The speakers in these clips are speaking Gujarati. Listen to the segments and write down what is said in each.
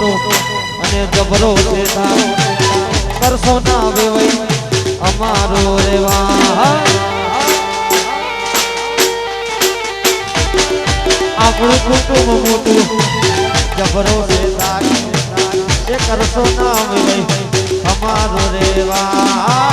મોટો અને જબરો છે કરશો ના વેવાઈ, અમારો રેવા. આપણું કુટુંબ મોટું જબરો છે એ કરશો ના વેવાઈ, અમારો રેવા.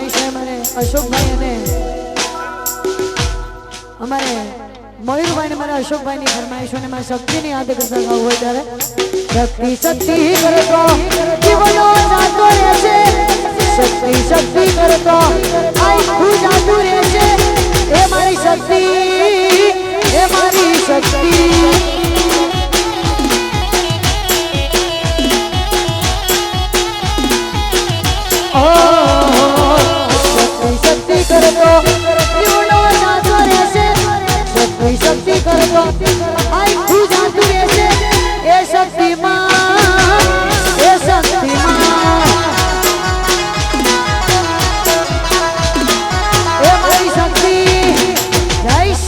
ભાઈની છે મારે અશોકભાઈ અને અમારે મયુરભાઈ ને મારે અશોકભાઈની ફરમાઈશ અને શક્તિ શક્તિની યાદ કરતા ગાવું હોય ત્યારે. શક્તિ શક્તિ કરતો જીવનો જાતો રહેશે શક્તિ શક્તિ કરતો આખું જાતું રહેશે એ મારી શક્તિ, એ મારી શક્તિ.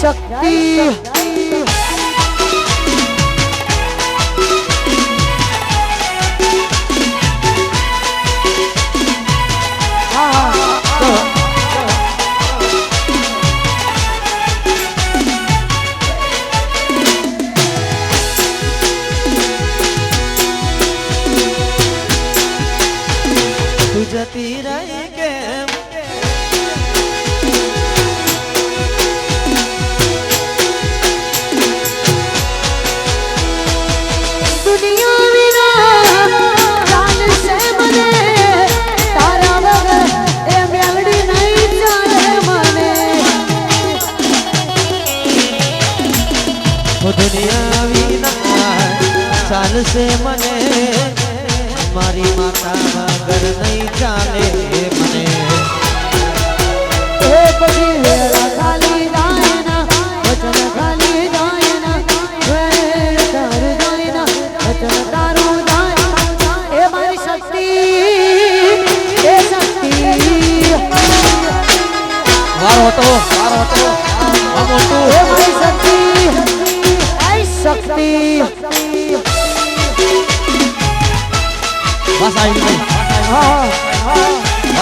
शक्ति ચાલશે મને મારી માતા વગર નહીં ચાલે મને. એ બધી વેળા ખાલી દાયના વચન ખાલી દાયના વેળ તારું વચન તારું દાયના એ મારી શક્તિ એ શક્તિ. વારો હતો.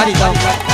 ありだ